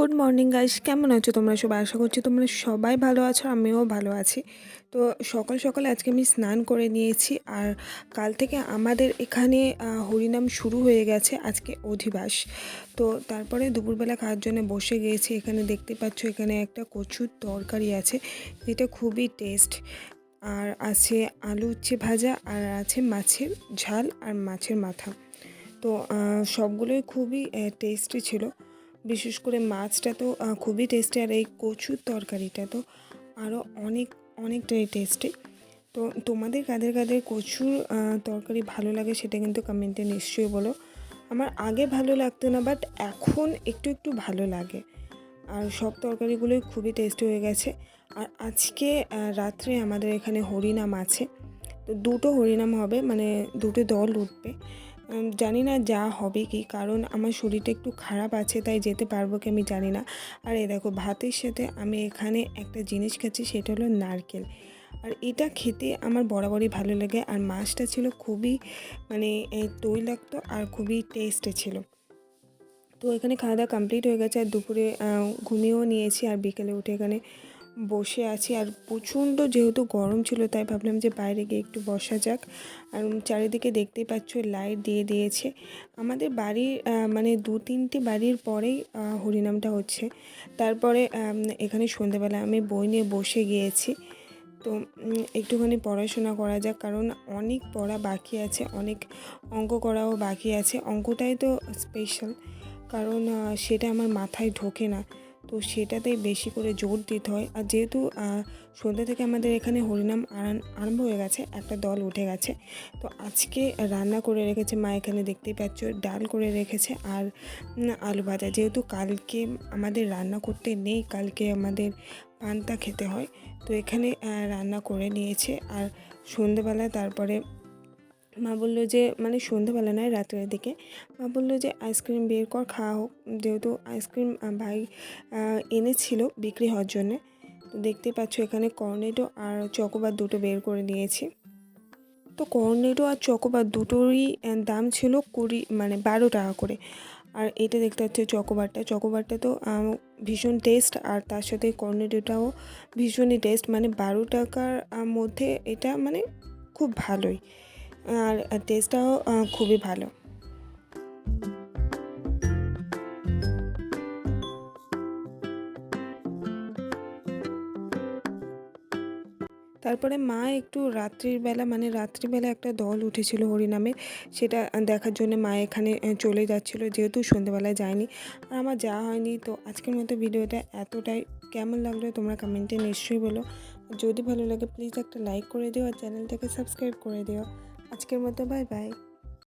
Good morning guys. কেমন আছো তোমরা সবাই? আশা করছি তোমরা সবাই ভালো আছো, আমিও ভালো আছি। তো সকাল সকাল আজকে আমি স্নান করে নিয়েছি আর কাল থেকে আমাদের এখানে হরিনাম শুরু হয়ে গেছে আজকে অধিবাস। তো তারপরে দুপুরবেলা খাওয়ার জন্য বসে গিয়েছি এখানে দেখতে পাচ্ছ এখানে একটা কচুর তরকারি আছে, যেটা খুবই টেস্ট আর আছে আলু উচ্ছে ভাজা আর আছে মাছের ঝাল আর মাছের মাথা। তো সবগুলোই খুবই টেস্টি ছিল। বিশেষ করে মাছটা তো খুবই টেস্টি আর এই কচুর তরকারিটা তো আরও অনেক অনেকটাই টেস্টি তো তোমাদের কাদের কাদের কচুর তরকারি ভালো লাগে সেটা কিন্তু কমেন্টে নিশ্চয়ই বলো। আমার আগে ভালো লাগতো না বাট এখন একটু একটু ভালো লাগে। আর সব তরকারিগুলোই খুবই টেস্টি হয়ে গেছে। আর আজকে রাত্রে আমাদের এখানে হরিনাম আছে। তো দুটো হরিনাম হবে মানে দুটো দল উঠবে। জানি না যা হবে কি, কারণ আমার শরীরটা একটু খারাপ আছে, তাই যেতে পারব কি আমি জানি না। আর এ দেখো, ভাতের সাথে আমি এখানে একটা জিনিস খাচ্ছি, সেটা হলো নারকেল। আর এটা খেতে আমার বরাবরই ভালো লাগে, আর মাছটা ছিল খুবই মানে তৈলাক্ত আর খুবই টেস্টে ছিল। তো এখানে খাওয়া দাওয়া কমপ্লিট হয়ে গেছে, আর দুপুরে ঘুমিয়েও নিয়েছি, আর বিকেলে উঠে এখানে বসে আছি আর প্রচণ্ড যেহেতু গরম ছিল, তাই ভাবলাম যে বাইরে গিয়ে একটু বসা যাক। আর চারিদিকে দেখতেই পাচ্ছ লাইট দিয়ে দিয়েছে। আমাদের বাড়ির মানে দু তিনটে বাড়ির পরেই হরিনামটা হচ্ছে। তারপরে এখানে সন্ধেবেলা আমি বই নিয়ে বসে গিয়েছি। তো একটুখানি পড়াশোনা করা যাক, কারণ অনেক পড়া বাকি আছে, অনেক অঙ্ক করাও বাকি আছে। অঙ্কটাই তো স্পেশাল কারণ সেটা আমার মাথায় ঢোকে না। তো সেটাতেই বেশি করে জোর দিতে হয়। আর যেহেতু সন্ধ্যা থেকে আমাদের এখানে হরিনাম আরম্ভ হয়ে গেছে, একটা দল উঠে গেছে। তো আজকে রান্না করে রেখেছে মা, এখানে দেখতেই পাচ্ছ, ডাল করে রেখেছে আর আলু ভাজা। যেহেতু কালকে আমাদের রান্না করতে নেই, কালকে আমাদের পান্তা খেতে হয়, তো এখানে রান্না করে নিয়েছে। আর সন্ধেবেলা তারপরে মা বলল যে মানে সন্ধেবেলা নয়, রাত্রের দিকে। মা বলল যে, আইসক্রিম বের কর, খাওয়া হোক। যেহেতু আইসক্রিম ভাই এনেছিল বিক্রি হওয়ার জন্যে। তো দেখতেই পাচ্ছ এখানে কর্নেটো আর চকোবার দুটো বের করে নিয়েছি। তো কর্নেটো আর চকোবার দুটোরই দাম ছিল কুড়ি মানে বারো টাকা করে। আর এটা দেখতে পাচ্ছ চকোবারটা চকোবারটা তো ভীষণ টেস্ট আর তার সাথে কর্নেটোটাও ভীষণই টেস্ট মানে বারো টাকার মধ্যে এটা মানে খুব ভালোই। আর টেস্টটাও খুবই ভালো। তারপরে মা একটু রাত্রির বেলা মানে রাত্রিবেলা একটা দল উঠেছিল হরিনামের সেটা দেখার জন্য মা এখানে চলে যাচ্ছিল, যেহেতু সন্ধ্যেবেলায় যায়নি। আর আমার যাওয়া হয়নি, তো আজকের মতো ভিডিওটা এতটাই। কেমন লাগল তোমরা কমেন্টে নিশ্চয়ই বলো। যদি ভালো লাগে প্লিজ একটা লাইক করে দিও আর চ্যানেলটাকে সাবস্ক্রাইব করে দিও। আজকের মতো বাই বাই।